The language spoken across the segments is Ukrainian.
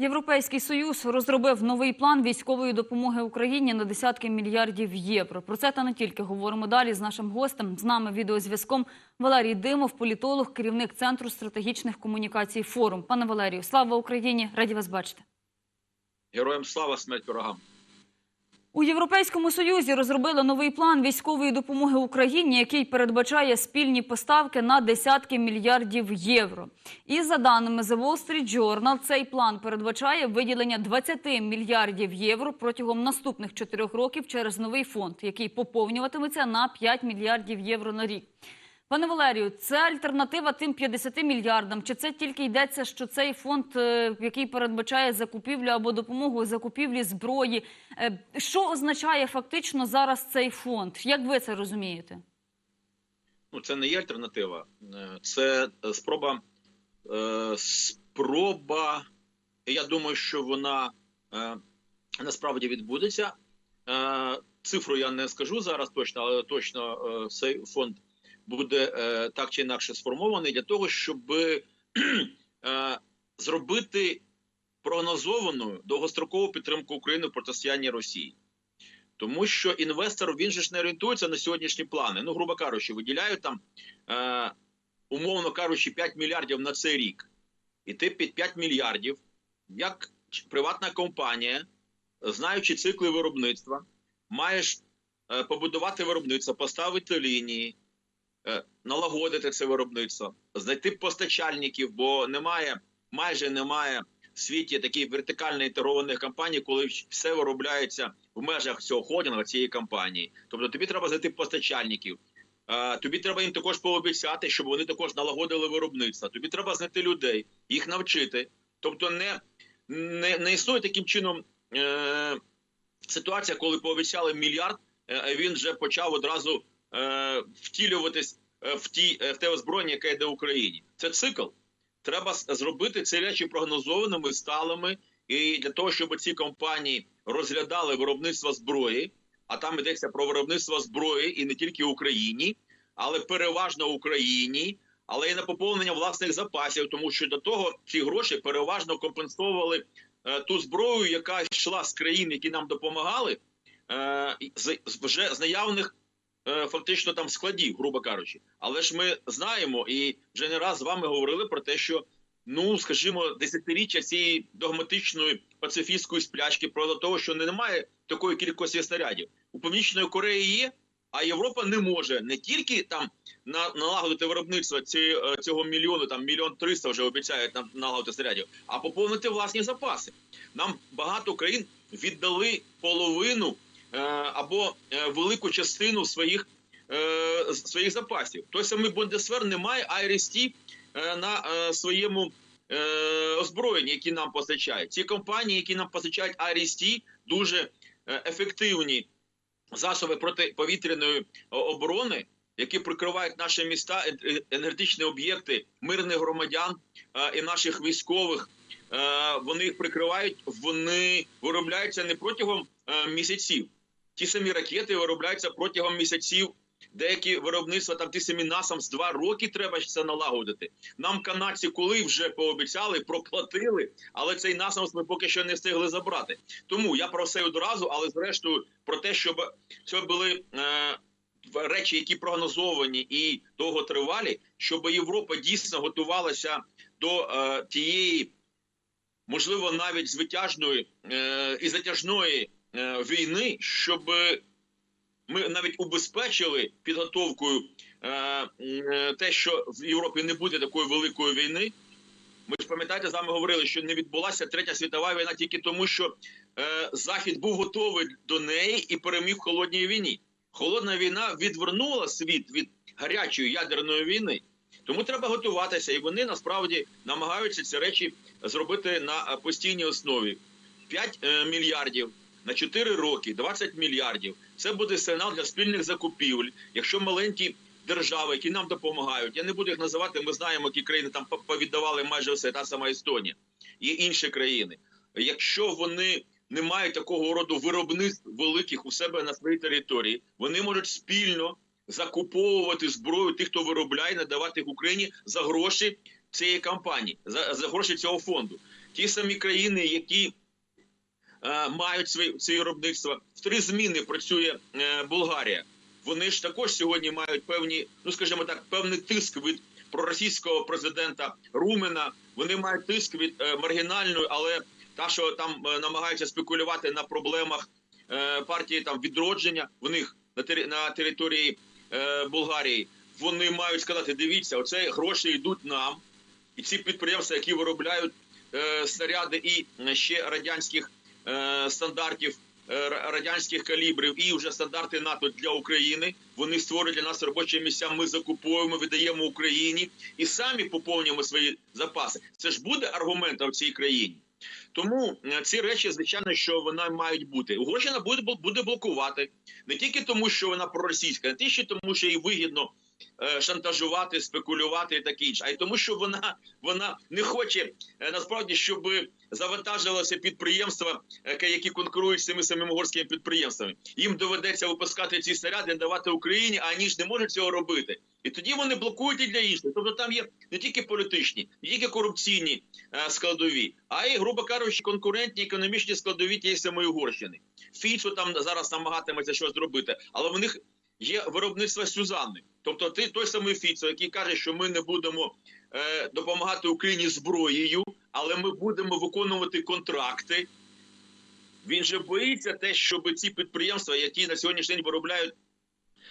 Європейський союз розробив новий план військової допомоги Україні на десятки мільярдів євро. Про це та не тільки говоримо далі з нашим гостем. З нами відеозв'язком Валерій Димов, політолог, керівник центру стратегічних комунікацій. Форум. Пане Валерію, слава Україні! Раді вас бачити. Героям слава смерть ворогам. У Європейському Союзі розробили новий план військової допомоги Україні, який передбачає спільні поставки на десятки мільярдів євро. І за даними The Wall Street Journal, цей план передбачає виділення 20 мільярдів євро протягом наступних чотирьох років через новий фонд, який поповнюватиметься на 5 мільярдів євро на рік. Пане Валерію, це альтернатива тим 50 мільярдам? Чи це тільки йдеться, що цей фонд, е, який передбачає закупівлю або допомогу закупівлі зброї, е, що означає фактично зараз цей фонд? Як ви це розумієте? Ну це не є альтернатива, Е, це спроба. Спроба. Я думаю, що вона насправді відбудеться. Цифру я не скажу зараз точно, але точно цей фонд буде е, так чи інакше сформований для того, щоб е, зробити прогнозовану довгострокову підтримку України в протистоянні Росії. Тому що інвестор він же ж не орієнтується на сьогоднішні плани. Ну, грубо кажучи, виділяють там, е, умовно кажучи, 5 мільярдів на цей рік. І ти під 5 мільярдів, як приватна компанія, знаючи цикли виробництва, маєш е, побудувати виробництво, поставити лінії, е, налагодити це виробництво, знайти постачальників, бо немає, майже немає в світі таких вертикально інтегрованих компаній, коли все виробляється в межах цього холдингу, цієї компанії. Тобто тобі треба знайти постачальників. Е, Тобі треба їм також пообіцяти, щоб вони також налагодили виробництво. Тобі треба знайти людей, їх навчити. Тобто, не, не, не існує таким чином е, ситуація, коли пообіцяли мільярд, е, він вже почав одразу е, втілюватись е, в ті е, в те озброєння, яке йде в Україні. Це цикл. Треба зробити ці речі прогнозованими, сталими, і для того, щоб ці компанії розглядали виробництво зброї, а там йдеться про виробництво зброї і не тільки в Україні, але переважно в Україні, але і на поповнення власних запасів, тому що до того ці гроші переважно компенсовували е, ту зброю, яка йшла з країн, які нам допомагали, е, з, вже з наявних фактично там складів, грубо кажучи. Але ж ми знаємо і вже не раз з вами говорили про те, що ну скажімо, десятиріччя цієї догматичної пацифістської сплячки про того, що немає такої кількості снарядів у північної Кореї є. А Європа не може не тільки там на налагодити виробництво ці, е, цього мільйону, там мільйон триста вже обіцяють нам налагодити снарядів, а поповнити власні запаси. Нам багато країн віддали половину е, або е, велику частину своїх е, своїх запасів. Той самий Бундесвер не має IRST е, на е, своєму е, озброєнні, які нам постачають. Ці компанії, які нам постачають IRST, дуже е, ефективні засоби протиповітряної оборони, які прикривають наші міста, е- е- енергетичні об'єкти мирних громадян е, і наших військових. Е, Вони їх прикривають, вони виробляються не протягом е, місяців. Ті самі ракети виробляються протягом місяців. Деякі виробництва там ті самі насам з два роки треба це налагодити. Нам канадці коли вже пообіцяли, проплатили, але цей насамс ми поки що не встигли забрати. Тому я про все одразу, але зрештою про те, щоб це були е, речі, які прогнозовані і довготривалі, щоб Європа дійсно готувалася до е, тієї, можливо, навіть звитяжної е, і затяжної війни, щоб ми навіть убезпечили підготовкою е, е, те, що в Європі не буде такої великої війни. Ми ж пам'ятаєте, з вами говорили, що не відбулася третя світова війна тільки тому, що е, Захід був готовий до неї і переміг в холодній війні. Холодна війна відвернула світ від гарячої ядерної війни. Тому треба готуватися, і вони насправді намагаються ці речі зробити на е, постійній основі. 5 е, мільярдів на 4 роки, 20 мільярдів. Це буде сигнал для спільних закупівель. Якщо маленькі держави, які нам допомагають, я не буду їх називати. Ми знаємо, які країни там по- повіддавали майже все, та сама Естонія і інші країни. Якщо вони не мають такого роду виробництв великих у себе на своїй території, вони можуть спільно закуповувати зброю тих, хто виробляє, надавати їх Україні за гроші цієї кампанії, за, за гроші цього фонду. ті самі країни, які мають свої, свої виробництва. В три зміни працює е, Болгарія. Вони ж також сьогодні мають певні, ну скажімо так, певний тиск від проросійського президента Румена. Вони мають тиск від е, маргінальної, але та, що там е, намагаються спекулювати на проблемах е, партії там відродження. В них на на території е, Болгарії. Вони мають сказати: дивіться, оце гроші йдуть нам, і ці підприємства, які виробляють е, снаряди і е, ще радянських е, стандартів, е, радянських калібрів, і вже стандарти НАТО для України. Вони створюють для нас робочі місця. Ми закуповуємо, видаємо Україні і самі поповнюємо свої запаси. Це ж буде аргументом в цій країні. Тому е, ці речі, звичайно, що вона мають бути. Угорщина буде буде блокувати не тільки тому, що вона проросійська, не тільки тому, що їй вигідно е, шантажувати, спекулювати і таке інше, а й тому, що вона вона не хоче е, насправді, щоб завантажилося підприємства, е, які конкурують з цими самими угорськими підприємствами. Їм доведеться випускати ці снаряди, давати Україні, а вони ж не можуть цього робити. І тоді вони блокують і для інших. Тобто там є не тільки політичні, не тільки корупційні е, складові, а й, грубо кажучи, конкурентні економічні складові тієї самої Угорщини. Фіцо там зараз намагатиметься щось зробити, але в них є виробництво Сюзанни. Тобто, ти той самий Фіцо, який каже, що ми не будемо е, допомагати Україні зброєю, але ми будемо виконувати контракти. Він же боїться те, щоб ці підприємства, які на сьогоднішній день виробляють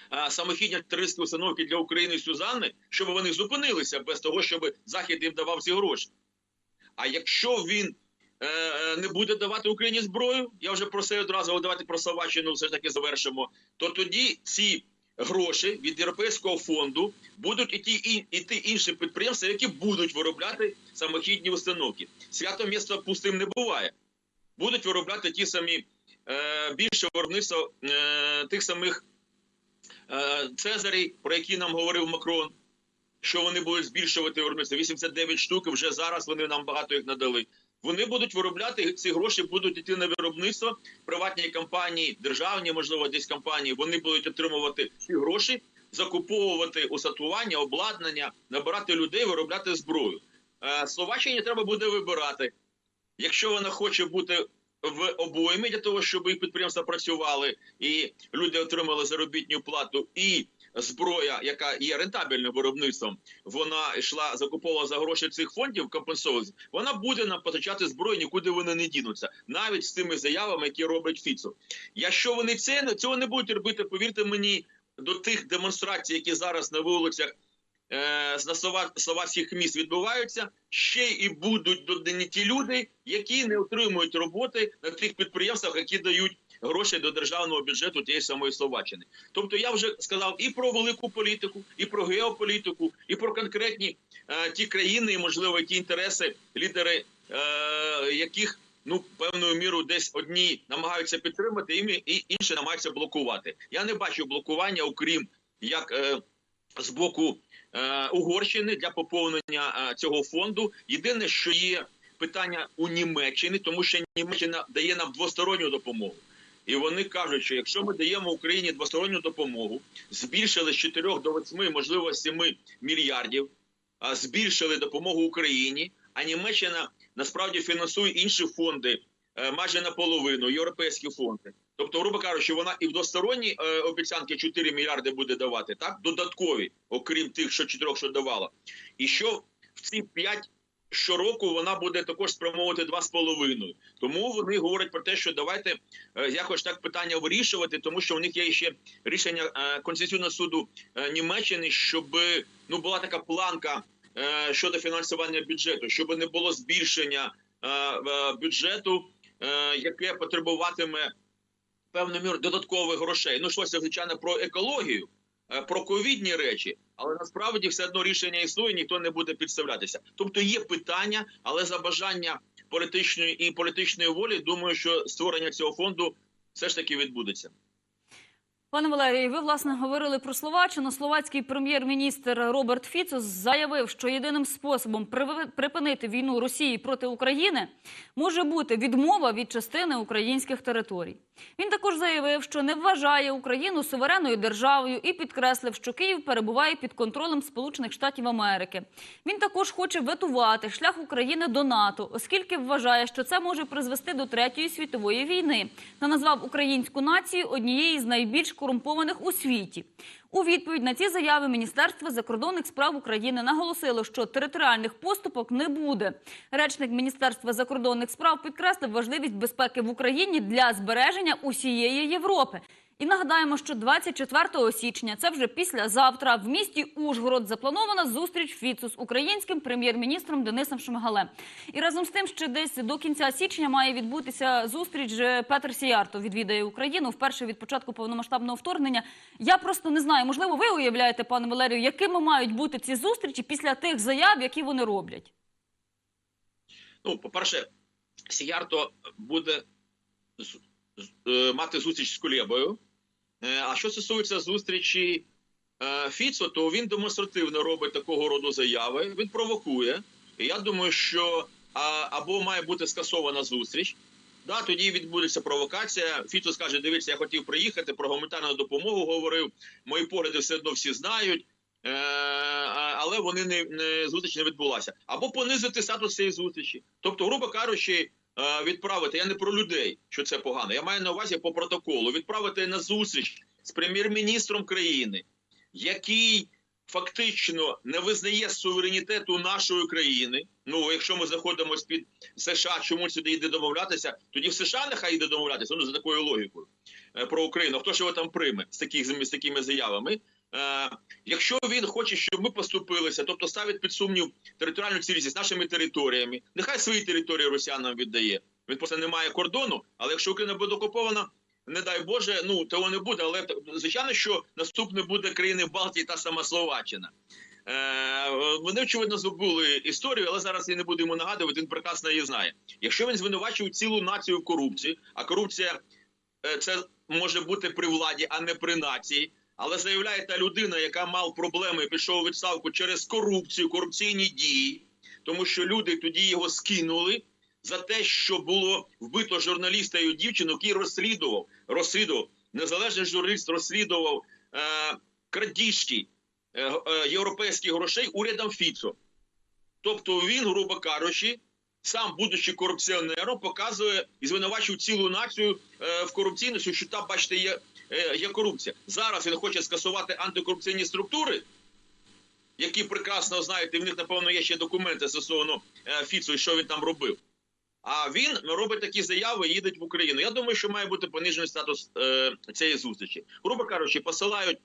а, самохідні артилерійські установки для України Сюзанни, щоб вони зупинилися без того, щоб Захід їм давав ці гроші. А якщо він е, е, не буде давати Україні зброю, я вже про це одразу давайте про Словаччину все ж таки завершимо, то тоді ці гроші від Європейського фонду будуть іти, іти іншим підприємствам, які будуть виробляти самохідні установки. Свято міста пустим не буває. Будуть виробляти ті самі е, більше виробництва е, тих самих е, Цезарей, про які нам говорив Макрон, що вони будуть збільшувати виробництво. 89 штук, вже зараз вони нам багато їх надали. Вони будуть виробляти ці гроші, будуть йти на виробництво. Приватні компанії, державні, можливо, десь компанії, вони будуть отримувати ці гроші, закуповувати устаткування, обладнання, набирати людей, виробляти зброю. Е, Словаччині треба буде вибирати. Якщо вона хоче бути в обоймі для того, щоб їх підприємства працювали і люди отримали заробітну плату, і зброя, яка є рентабельним виробництвом, вона йшла закуповувала за гроші цих фондів, компенсовувалася, вона буде нам постачати зброю, нікуди вони не дінуться, навіть з тими заявами, які робить Фіцо. Якщо вони це цього не будуть робити, повірте мені, до тих демонстрацій, які зараз на вулицях е, слова, словацьких міст відбуваються, ще і будуть додані ті люди, які не отримують роботи на тих підприємствах, які дають гроші до державного бюджету тієї самої Словаччини. Тобто я вже сказав і про велику політику, і про геополітику, і про конкретні е, ті країни, і можливо ті інтереси, лідери е, яких ну певною мірою десь одні намагаються підтримати, і, і інші намагаються блокувати. Я не бачу блокування, окрім як е, з боку е, Угорщини для поповнення е, цього фонду. Єдине, що є питання у Німеччини, тому що Німеччина дає нам двосторонню допомогу. І вони кажуть, що якщо ми даємо Україні двосторонню допомогу, збільшили з 4 до 8, можливо 7 мільярдів, збільшили допомогу Україні, а Німеччина насправді фінансує інші фонди е, майже наполовину, європейські фонди. Тобто, грубо кажучи, вона і в двосторонні е, обіцянки 4 мільярди буде давати, так додаткові, окрім тих, що 4, що давала. І що в ці 5 щороку вона буде також спрямовувати 2,5. Тому вони говорять про те, що давайте е, якось так питання вирішувати, тому що у них є ще рішення е, Конституційного суду е, Німеччини, щоб ну була така планка щодо фінансування бюджету, щоб не було збільшення бюджету, яке потребуватиме певною мірою додаткових грошей. Ну йшлося, звичайно, про екологію, про ковідні речі, але насправді все одно рішення існує, ніхто не буде підставлятися. Тобто є питання, але за бажання політичної і політичної волі, думаю, що створення цього фонду все ж таки відбудеться. Пане Валерію, ви власне говорили про Словаччину. Словацький прем'єр-міністр Роберт Фіцос заявив, що єдиним способом припинити війну Росії проти України може бути відмова від частини українських територій. Він також заявив, що не вважає Україну суверенною державою і підкреслив, що Київ перебуває під контролем Сполучених Штатів Америки. Він також хоче ветувати шлях України до НАТО, оскільки вважає, що це може призвести до третьої світової війни, та назвав українську націю однією з найбільш корумпованих у світі. У відповідь на ці заяви Міністерство закордонних справ України наголосило, що територіальних поступок не буде. Речник Міністерства закордонних справ підкреслив важливість безпеки в Україні для збереження усієї Європи. І нагадаємо, що 24 січня, це вже післязавтра, в місті Ужгород запланована зустріч Фіцу з українським прем'єр-міністром Денисом Шмигалем. І разом з тим, ще десь до кінця січня має відбутися зустріч. е, Петр Сіярто відвідає Україну вперше від початку повномасштабного вторгнення. Я просто не знаю, можливо, ви уявляєте, пане Валерію, якими мають бути ці зустрічі після тих заяв, які вони роблять. Ну, по-перше, Сіярто буде е, мати зустріч з Кулєбою. Е, А що стосується зустрічі е, Фіцо, то він демонстративно робить такого роду заяви. Він провокує. І я думаю, що або має бути скасована зустріч. Да, тоді відбудеться провокація. Фіцо скаже: дивіться, я хотів приїхати, про гуманітарну допомогу говорив. Мої погляди все одно всі знають. Е, але вони не, не зустріч не відбулася. Або понизити статус цієї зустрічі. Тобто, грубо кажучи, е, відправити. Я не про людей, що це погано. Я маю на увазі по протоколу. Відправити на зустріч з прем'єр-міністром країни, який фактично не визнає суверенітету нашої країни. Ну, якщо ми знаходимося під США, чому сюди йде домовлятися? Тоді в США нехай йде домовлятися. Ну за такою логікою е, про Україну. Хто ж його там прийме з таких з такими заявами? Е, якщо він хоче, щоб ми поступилися, тобто ставить під сумнів територіальну цілісність нашими територіями, нехай свої території росіянам віддає. Він просто не має кордону, але якщо Україна буде окупована, не дай Боже, ну того не буде. Але звичайно, що наступне буде країни Балтії та сама Словаччина. Е, вони очевидно забули історію, але зараз я не буду йому нагадувати. Він прекрасно її знає. Якщо він звинувачує цілу націю в корупції, а корупція е, це може бути при владі, а не при нації. Але заявляє та людина, яка мав проблеми, пішов у відставку через корупцію, корупційні дії, тому що люди тоді його скинули за те, що було вбито журналіста і дівчину, який розслідував, розслідував незалежний журналіст розслідував е, крадіжки е, е, європейських грошей урядом Фіцо. Тобто він, грубо кажучи, сам, будучи корупціонером, показує і звинувачує цілу націю е, в корупційності, що там, бачите, є, е, є корупція. Зараз він хоче скасувати антикорупційні структури, які прекрасно знають, і в них, напевно, є ще документи стосовно е, Фіцу і що він там робив. А він робить такі заяви і їде в Україну. Я думаю, що має бути понижений статус е, цієї зустрічі. Грубо кажучи, посилають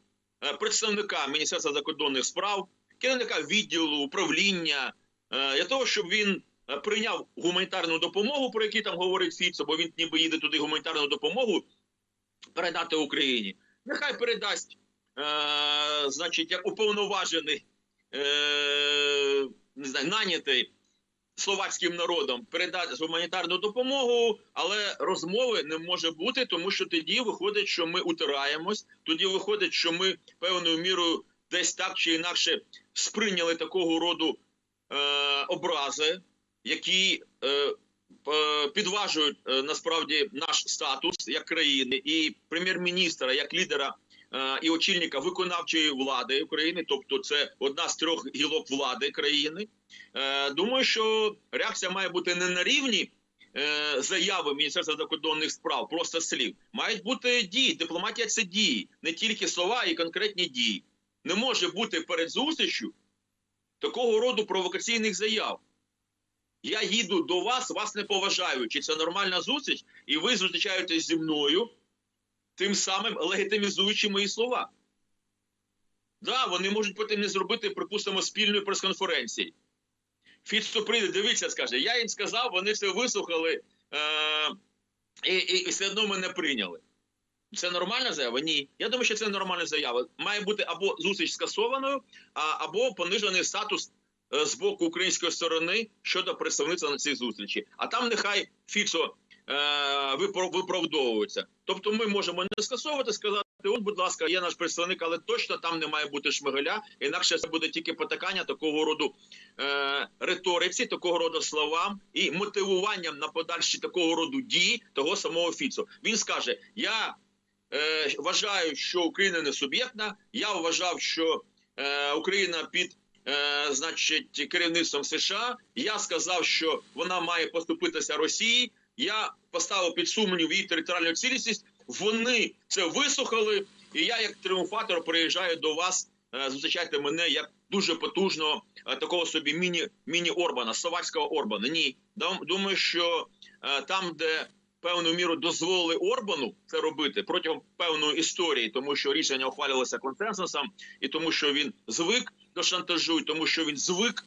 е, представника Міністерства закордонних справ, керівника відділу управління е, для того, щоб він е, прийняв гуманітарну допомогу, про який там говорить Фіцо, бо він ніби їде туди гуманітарну допомогу передати Україні. Нехай передасть, е, значить, як уповноважений, е, не знаю, нанятий словацьким народом передати гуманітарну допомогу, але розмови не може бути, тому що тоді виходить, що ми утираємось. Тоді виходить, що ми певною мірою десь так чи інакше сприйняли такого роду е, образи, які е, е, підважують е, насправді наш статус як країни і прем'єр-міністра як лідера. Е, І очільника виконавчої влади України, тобто це одна з трьох гілок влади країни. Е, Думаю, що реакція має бути не на рівні е, заяви Міністерства закордонних справ, просто слів. Мають бути дії. Дипломатія це дії, не тільки слова і конкретні дії. Не може бути перед зустрічю такого роду провокаційних заяв. Я їду до вас, вас не поважаю. Чи це нормальна зустріч, і ви зустрічаєтесь зі мною, тим самим легітимізуючи мої слова. Да, вони можуть потім не зробити, припустимо, спільної прес-конференції. Фіцо прийде, дивіться, скаже, я їм сказав, вони все вислухали е- і, і, все одно мене прийняли. Це нормальна заява? Ні. Я думаю, що це нормальна заява. Має бути або зустріч скасованою, а, або понижений статус е, з боку української сторони щодо представництва на цій зустрічі. А там нехай Фіцо виправдовуються. Тобто, ми можемо не скасовувати, сказати, от, будь ласка, є наш представник, але точно там не має бути шмигаля, інакше це буде тільки потакання такого роду е, риториці, такого роду словам і мотивуванням на подальші такого роду дії того самого Фіцо. Він скаже: Я е, вважаю, що Україна не суб'єктна. Я вважав, що е, Україна під е, значить керівництвом США. Я сказав, що вона має поступитися Росії. Я поставив під сумнів її територіальну цілісність. Вони це вислухали, і я, як тріумфатор, приїжджаю до вас. Е, Зустрічайте мене як дуже потужного е, такого собі міні міні Орбана, словацького Орбана. Ні, думаю, що е, там, де певну міру дозволили Орбану це робити протягом певної історії, тому що рішення ухвалювалося консенсусом, і тому, що він звик до шантажу, і тому що він звик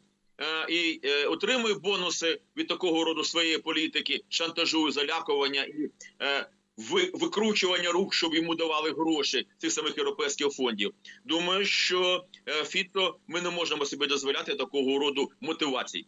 і е, отримує бонуси від такого роду своєї політики, шантажу, залякування і е, викручування рук, щоб йому давали гроші цих самих європейських фондів. Думаю, що е, Фіто ми не можемо собі дозволяти такого роду мотивацій.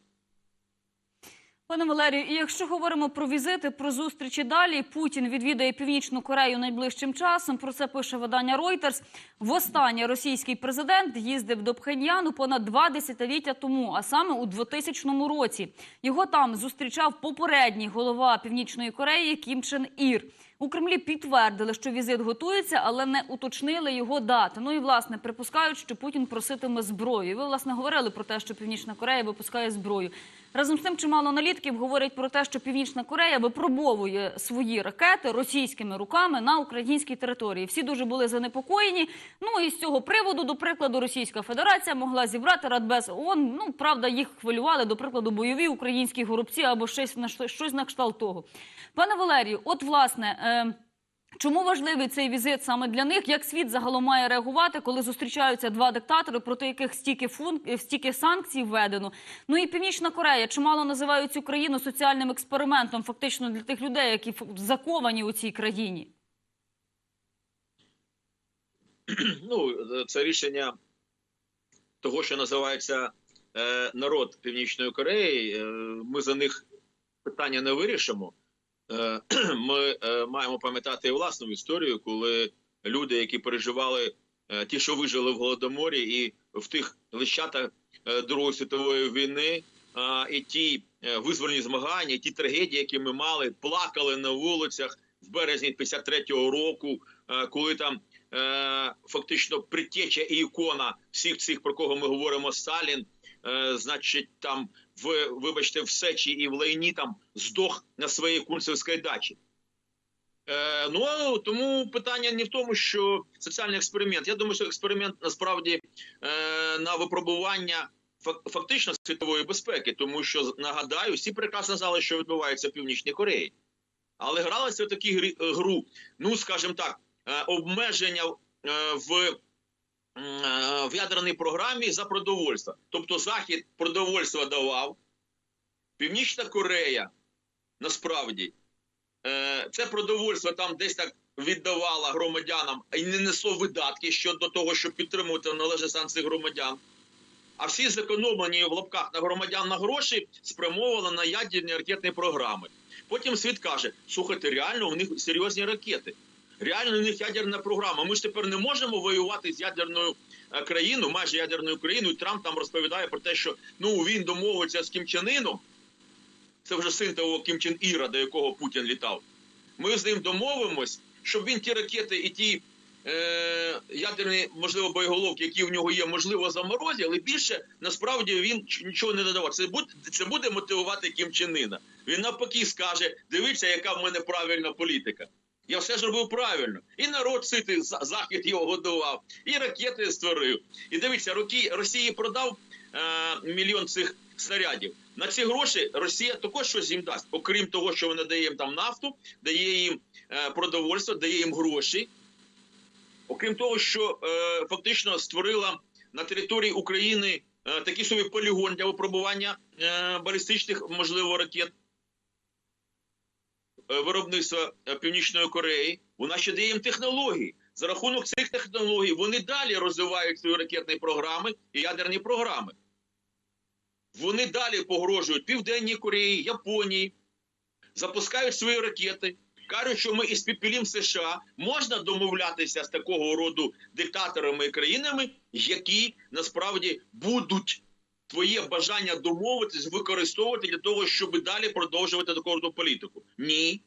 Пане Валерію, і якщо говоримо про візити, про зустрічі далі, Путін відвідає Північну Корею найближчим часом. Про це пише видання Reuters. Востаннє російський президент їздив до Пхеньяну понад два десятиліття тому, а саме у 2000 році. Його там зустрічав попередній голова Північної Кореї Кім Чен Ір. У Кремлі підтвердили, що візит готується, але не уточнили його дати. Ну і власне припускають, що Путін проситиме зброю. Ви власне говорили про те, що Північна Корея випускає зброю. Разом з тим, чимало аналітиків говорять про те, що Північна Корея випробовує свої ракети російськими руками на українській території. Всі дуже були занепокоєні. Ну і з цього приводу, до прикладу, Російська Федерація могла зібрати Радбез ООН. Ну правда, їх хвилювали до прикладу бойові українські горобці або щось на щось на кшталт того. Пане Валерію, от власне. Е Чому важливий цей візит саме для них? Як світ загалом має реагувати, коли зустрічаються два диктатори, проти яких стільки фун... стільки санкцій введено? Ну і Північна Корея чимало називають цю країну соціальним експериментом, фактично для тих людей, які заковані у цій країні. ну, це рішення того, що називається е, народ Північної Кореї. Е, ми за них питання не вирішимо. Е, ми е, маємо пам'ятати власну історію, коли люди, які переживали, е, ті, що вижили в голодоморі, і в тих лищатах Другої світової війни, і ті визвольні змагання, і ті трагедії, які ми мали, плакали на вулицях в березні 53-го року, коли там фактично притеча і ікона всіх цих, про кого ми говоримо, Сталін, значить, там в вибачте, в Сечі і в Лайні там здох на своїй кунцевській дачі. Е, ну тому питання не в тому, що соціальний експеримент. Я думаю, що експеримент насправді е, на випробування фактично світової безпеки, тому що нагадаю, всі прекрасно знали, що відбувається в Північній Кореї, але гралися в такі е, гру, ну скажімо так, е, обмеження е, в в ядерній програмі за продовольство. Тобто Захід продовольство давав, Північна Корея насправді е, це продовольство там десь так віддавала громадянам і не несло видатки щодо того, щоб підтримувати належний стан цих громадян. А всі зекономлені в лапках на громадян на гроші спрямовували на ядерні ракетні програми. Потім світ каже: слухайте, реально у них серйозні ракети. Реально у них ядерна програма. Ми ж тепер не можемо воювати з ядерною е, країною, майже ядерною країною. Трамп там розповідає про те, що ну він домовиться з Кім Чен Іном. Це вже син того Кім Чен Іра, до якого Путін літав. Ми з ним домовимось, щоб він ті ракети і ті е, ядерні, можливо, боєголовки, які в нього є, можливо, заморозі, але більше насправді він нічого не додавав. Це буде, це буде мотивувати Кім Чен Іна. Він навпаки скаже: дивіться, яка в мене правильна політика. Я все зробив правильно. І народ ситий, захід його годував, і ракети створив. І дивіться, роки Росії продав е, мільйон цих снарядів. На ці гроші Росія також щось їм дасть, окрім того, що вона дає їм там нафту, дає їм е, продовольство, дає їм гроші. Окрім того, що е, фактично створила на території України е, такий собі полігон для випробування е, балістичних, можливо, ракет е, виробництва е, Північної Кореї. Вона ще дає їм технології. За рахунок цих технологій вони далі розвивають свої ракетні програми і ядерні програми. Вони далі погрожують Південній Кореї, Японії, запускають свої ракети, кажуть, що ми із підпілім США можна домовлятися з такого роду диктаторами і країнами, які насправді будуть твоє бажання домовитись використовувати для того, щоб далі продовжувати таку роду політику. Ні.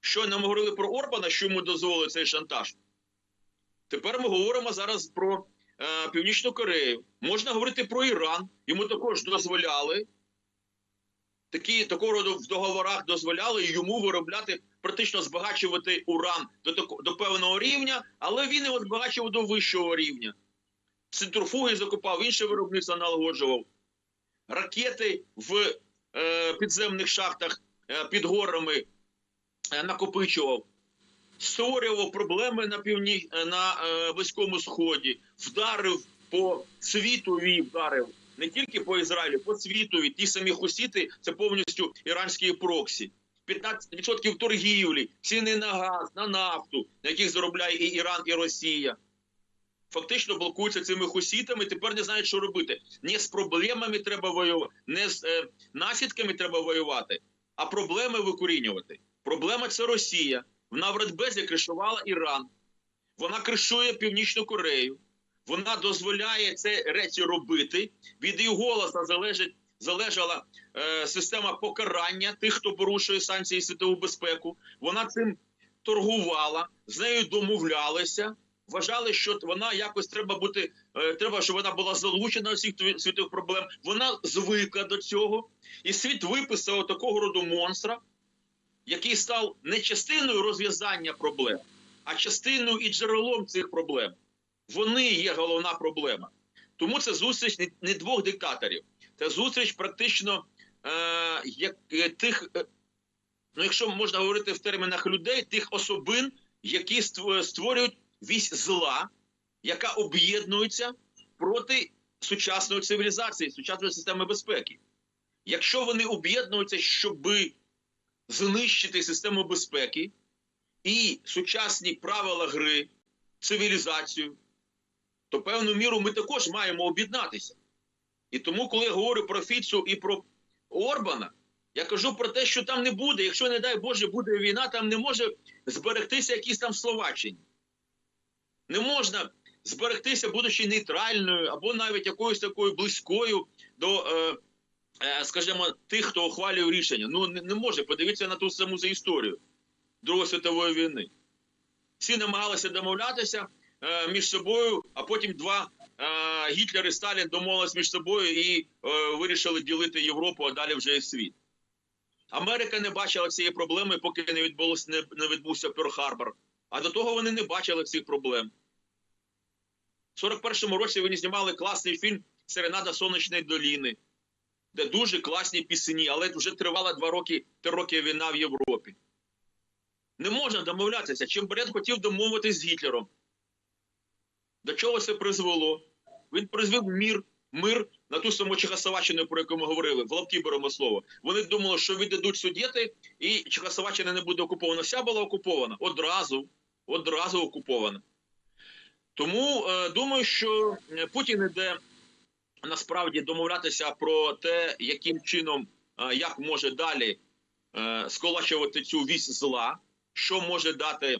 Що нам говорили про Орбана, що йому дозволили цей шантаж? Тепер ми говоримо зараз про Північну Корею. Можна говорити про Іран. Йому також дозволяли. Такі, такого роду в договорах дозволяли йому виробляти, практично збагачувати уран до, до певного рівня, але він його збагачував до вищого рівня. Центрофуги закупав, інше виробництво налагоджував. Ракети в е, підземних шахтах е, під горами е, накопичував створював проблеми на півні е, на е, близькому сході, вдарив по світові, вдарив не тільки по Ізраїлю, по світові. Ті самі хусіти це повністю іранські проксі. 15% торгівлі, ціни на газ, на нафту, на яких заробляє і Іран, і Росія. Фактично блокуються цими хусітами. Тепер не знають, що робити. Не з проблемами треба воювати, не з е, наслідками треба воювати, а проблеми викорінювати. Проблема це Росія. Вона в Радбезі кришувала Іран, вона кришує Північну Корею, вона дозволяє ці речі робити. Від її голоса залежить, залежала е, система покарання тих, хто порушує санкції світову безпеку. Вона цим торгувала, з нею домовлялися. Вважали, що вона якось треба бути, е, треба, щоб вона була залучена всіх світових проблем. Вона звикла до цього, і світ виписав такого роду монстра, який став не частиною розв'язання проблем, а частиною і джерелом цих проблем. Вони є головна проблема. Тому це зустріч не, двох диктаторів, це зустріч практично е, як, е, тих, е, ну якщо можна говорити в термінах людей, тих особин, які створюють вісь зла, яка об'єднується проти сучасної цивілізації, сучасної системи безпеки. Якщо вони об'єднуються, щоби знищити систему безпеки і сучасні правила гри, цивілізацію, то певну міру ми також маємо об'єднатися. І тому, коли я говорю про Фіцу і про Орбана, я кажу про те, що там не буде, якщо, не дай Боже, буде війна, там не може зберегтися якісь там Словаччині. Не можна зберегтися, будучи нейтральною або навіть якоюсь такою близькою до. Е, скажімо, тих, хто ухвалює рішення. Ну не, не може. Подивіться на ту саму за історію Другої світової війни. Всі намагалися домовлятися е, між собою, а потім два е, Гітлер і Сталін домовились між собою і е, вирішили ділити Європу, а далі вже і світ. Америка не бачила цієї проблеми, поки не не, не відбувся Перл-Харбор. А до того вони не бачили цих проблем. В 41-му році вони знімали класний фільм Серенада Сонячної доліни дуже класні пісні, але вже тривала два роки, три роки війна в Європі. Не можна домовлятися. Чим Бред хотів домовитися з Гітлером. До чого це призвело? Він призвів мір, мир на ту саму Чехословаччину, про яку ми говорили, в лапки беремо слово. Вони думали, що віддадуть судети, і Чехословаччина не буде окупована. Вся була окупована. Одразу, одразу окупована. Тому е, думаю, що е, Путін іде насправді домовлятися про те, яким чином, е, як може далі е, сколачувати цю вісь зла, що може дати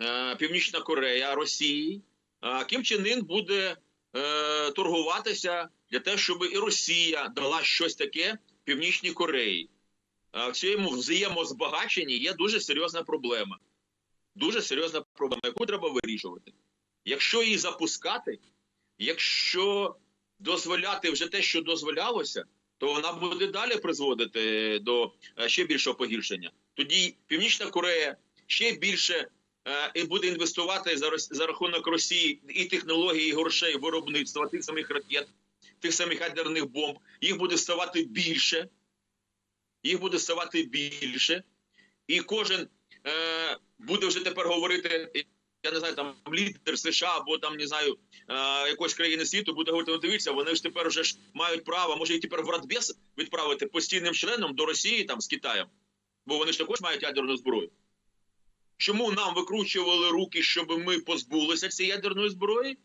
е, Північна Корея Росії, Кім Чен Ін буде торгуватися для того, щоб і Росія дала щось таке Північній Кореї. В цьому взаємозбагаченні є дуже серйозна проблема. Дуже серйозна проблема, яку треба вирішувати. Якщо її запускати, якщо дозволяти вже те, що дозволялося, то вона буде далі призводити до е, ще більшого погіршення. Тоді Північна Корея ще більше е, і буде інвестувати за, за рахунок Росії і технологій, і грошей виробництва тих самих ракет, тих самих ядерних бомб. Їх буде ставати більше. Їх буде ставати більше, і кожен е, буде вже тепер говорити. Я не знаю, там лідер США або там не знаю е, якоїсь країни світу буде говорити, ну дивіться, вони ж тепер вже ж мають право, може і тепер в Радбез відправити постійним членом до Росії там з Китаєм, бо вони ж також мають ядерну зброю. Чому нам викручували руки, щоб ми позбулися цієї ядерної зброї,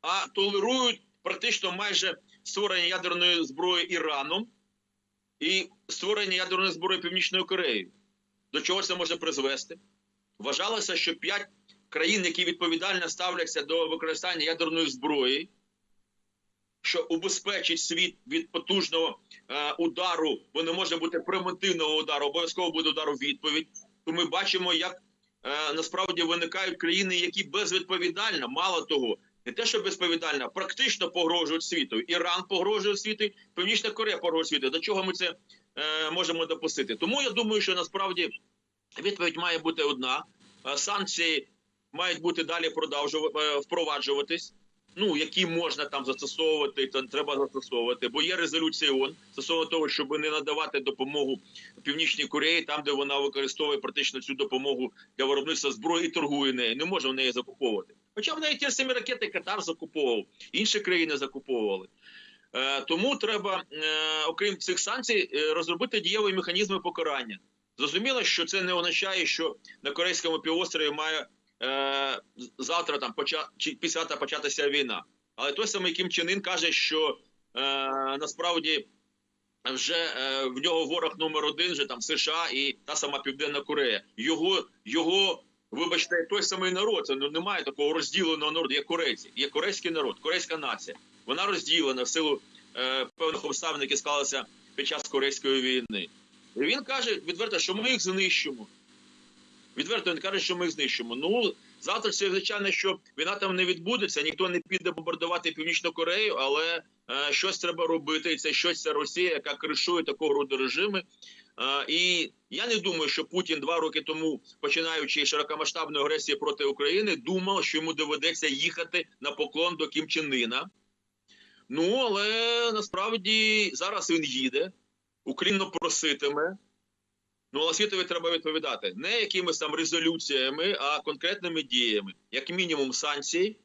а толерують практично майже створення ядерної зброї Іраном, і створення ядерної зброї Північною Кореєю. До чого це може призвести? Вважалося, що п'ять країн, які відповідально ставляться до використання ядерної зброї, що убезпечить світ від потужного е, удару, бо не може бути превентивного удару, обов'язково буде удар у відповідь. То ми бачимо, як е, насправді виникають країни, які безвідповідально, мало того, не те, що безповідально, практично погрожують світу. Іран погрожує світу, Північна Корея погрожує світу. До чого ми це е, можемо допустити? Тому я думаю, що насправді відповідь має бути одна: Е, санкції мають бути далі е, впроваджуватись. Ну, які можна там застосовувати, то треба застосовувати, бо є резолюція ООН стосовно того, щоб не надавати допомогу Північній Кореї, там де вона використовує практично цю допомогу для виробництва зброї і торгує нею. Не може в неї закуповувати. Хоча в неї ті самі ракети Катар закуповував, інші країни закуповували. Е, тому треба, е, окрім цих санкцій, розробити дієві механізми покарання. Зрозуміло, що це не означає, що на Корейському півострові має е, завтра там поча, чи після початися війна. Але той самий Кім Чен Ін каже, що е, насправді вже е, в нього ворог номер один, вже там США і та сама Південна Корея. Його, його вибачте, той самий народ. Це ну, немає такого розділеного народу. Є корейці, є корейський народ, корейська нація. Вона розділена в силу е, певних обставин, які склалися під час корейської війни. І він каже відверто, що ми їх знищимо. Відверто він каже, що ми їх знищимо. Ну завтра це звичайно, що війна там не відбудеться, ніхто не піде бомбардувати Північну Корею, але е, щось треба робити. І це щось це Росія, яка кришує такого роду режими. Е, і я не думаю, що Путін два роки тому, починаючи широкомасштабну агресію проти України, думав, що йому доведеться їхати на поклон до Кім Чен Ына. Ну але насправді зараз він їде, уклінно проситиме. Ну, але світові треба відповідати не якимись там резолюціями, а конкретними діями, як мінімум санкцій,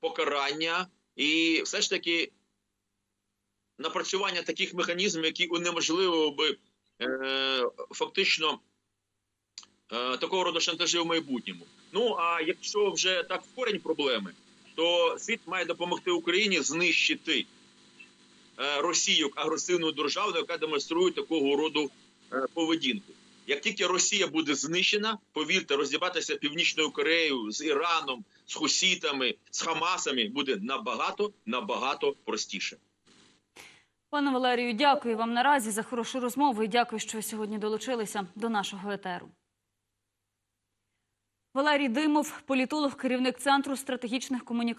покарання і все ж таки напрацювання таких механізмів, які унеможливили би е, фактично е, такого роду шантажі в майбутньому. Ну а якщо вже так в корінь проблеми, то світ має допомогти Україні знищити е, Росію як агресивну державу, яка демонструє такого роду поведінку. Як тільки Росія буде знищена, повірте, розібратися Північною Кореєю з Іраном, з Хусітами, з Хамасами буде набагато набагато простіше. Пане Валерію, дякую вам наразі за хорошу розмову і дякую, що ви сьогодні долучилися до нашого етеру. Валерій Димов, політолог, керівник центру стратегічних комунікацій.